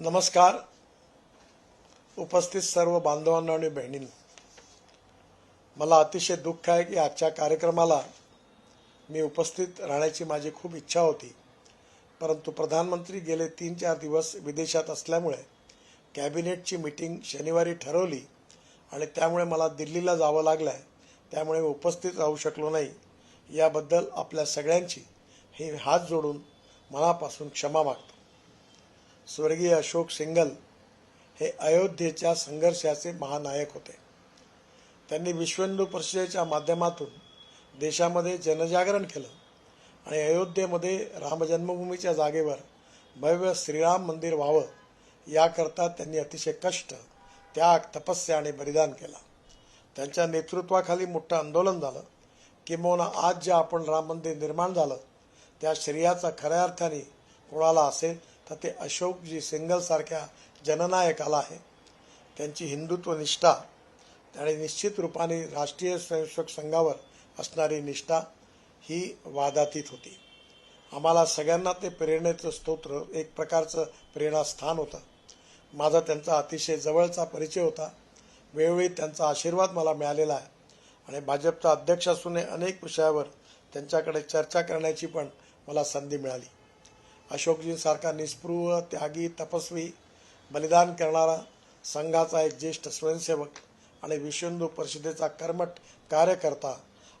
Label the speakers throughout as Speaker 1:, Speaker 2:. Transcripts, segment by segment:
Speaker 1: नमस्कार. उपस्थित सर्व बांधवांना आणि बहिणींना. मला अतिशय दुःख आहे की आजच्या कार्यक्रमाला मी उपस्थित राहण्याची माझी खूप इच्छा होती. परंतु प्रधानमंत्री गेले तीन चार दिवस विदेशात असल्यामुळे कॅबिनेटची मीटिंग शनिवारी ठरवली आणि त्यामुळे मला दिल्लीला जावं लागलं आहे त्यामुळे मी उपस्थित राहू शकलो नाही. याबद्दल आपल्या सगळ्यांची हे हात जोडून मनापासून क्षमा मागतो. स्वर्गीय अशोक सिंगल हे अयोध्येच्या संघर्षाचे महानायक होते. त्यांनी विश्व हिंदू परिषदेच्या माध्यमातून देशामध्ये जनजागरण केलं आणि अयोध्येमध्ये रामजन्मभूमीच्या जागेवर भव्य श्रीराम मंदिर व्हावं याकरता त्यांनी अतिशय कष्ट त्याग तपस्या आणि बलिदान केला. त्यांच्या नेतृत्वाखाली मोठं आंदोलन झालं. किंबहुना आज जे आपण राम मंदिर निर्माण झालं त्या श्रेयाचा खऱ्या अर्थाने कोणाला असेल तर ते अशोकजी सिंगलसारख्या जननायकाला आहे. त्यांची हिंदुत्व निष्ठा आणि निश्चित रूपाने राष्ट्रीय स्वयंसेवक संघावर असणारी निष्ठा ही वादातीत होती. आम्हाला सगळ्यांना ते प्रेरणेचं स्तोत्र एक प्रकारचं प्रेरणास्थान होतं. माझा त्यांचा अतिशय जवळचा परिचय होता. वेळोवेळी त्यांचा आशीर्वाद मला मिळालेला आहे. आणि भाजपचा अध्यक्ष असूनही अनेक विषयावर त्यांच्याकडे चर्चा करण्याची पण मला संधी मिळाली. अशोकजींसारखा निस्पृह त्यागी तपस्वी बलिदान करणारा संघाचा एक ज्येष्ठ स्वयंसेवक आणि विश्वहिंदू परिषदेचा कर्मठ कार्यकर्ता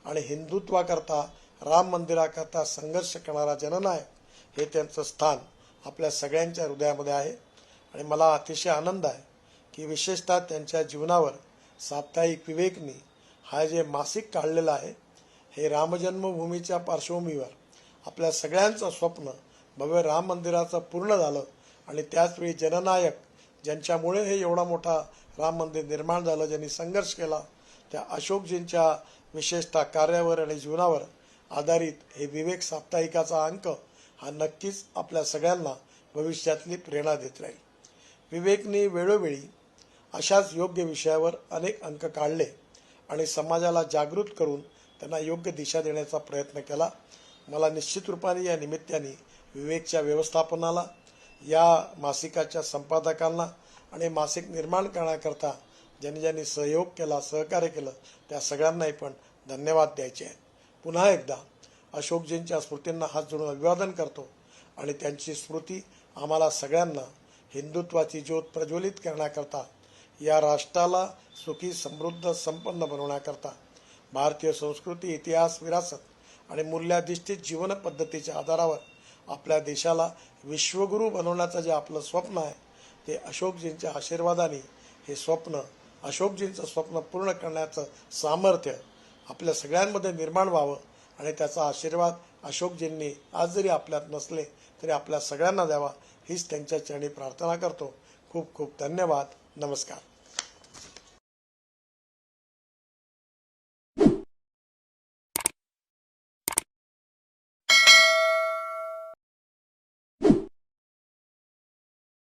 Speaker 1: आणि हिंदुत्वाकरता राम मंदिराकरता संघर्ष करणारा जननायक हे त्यांचं स्थान आपल्या सगळ्यांच्या हृदयामध्ये आहे. आणि मला अतिशय आनंद आहे की विशेषतः त्यांच्या जीवनावर साप्ताहिक विवेकनी हा जे मासिक काढलेलं आहे हे रामजन्मभूमीच्या पार्श्वभूमीवर आपल्या सगळ्यांचं स्वप्न भव्य राम मंदिराचं पूर्ण झालं आणि त्याचवेळी जननायक ज्यांच्यामुळे हे एवढा मोठा राम मंदिर निर्माण झालं ज्यांनी संघर्ष केला त्या अशोकजींच्या विशेषतः कार्यावर आणि जीवनावर आधारित हे विवेक साप्ताहिकाचा अंक हा नक्कीच आपल्या सगळ्यांना भविष्यातली प्रेरणा देत राहील. विवेकने वेळोवेळी अशाच योग्य विषयावर अनेक अंक काढले आणि समाजाला जागृत करून त्यांना योग्य दिशा देण्याचा प्रयत्न केला. मला निश्चित रूपाने या निमित्ताने विवेकच्या व्यवस्थापनाला या मासिकाच्या संपादकांना आणि मासिक निर्माण करण्याकरता ज्यांनी ज्यांनी सहयोग केला सहकार्य केलं त्या सगळ्यांनाही पण धन्यवाद द्यायचे आहेत. पुन्हा एकदा अशोकजींच्या स्मृतींना हात जोडून अभिवादन करतो आणि त्यांची स्मृती आम्हाला सगळ्यांना हिंदुत्वाची ज्योत प्रज्वलित करण्याकरता या राष्ट्राला सुखी समृद्ध संपन्न बनवण्याकरता भारतीय संस्कृती इतिहास विरासत आणि मूल्याधिष्ठित जीवन पद्धतीच्या आधारावर आपल्या देशाला विश्वगुरू बनवण्याचं जे आपलं स्वप्न आहे ते अशोकजींच्या आशीर्वादाने हे स्वप्न अशोकजींचं स्वप्न पूर्ण करण्याचं सामर्थ्य आपल्या सगळ्यांमध्ये निर्माण व्हावं आणि त्याचा आशीर्वाद अशोकजींनी आज जरी आपल्यात नसले तरी आपल्या सगळ्यांना द्यावा. हीच त्यांच्या चरणी प्रार्थना करतो. खूप खूप धन्यवाद. नमस्कार.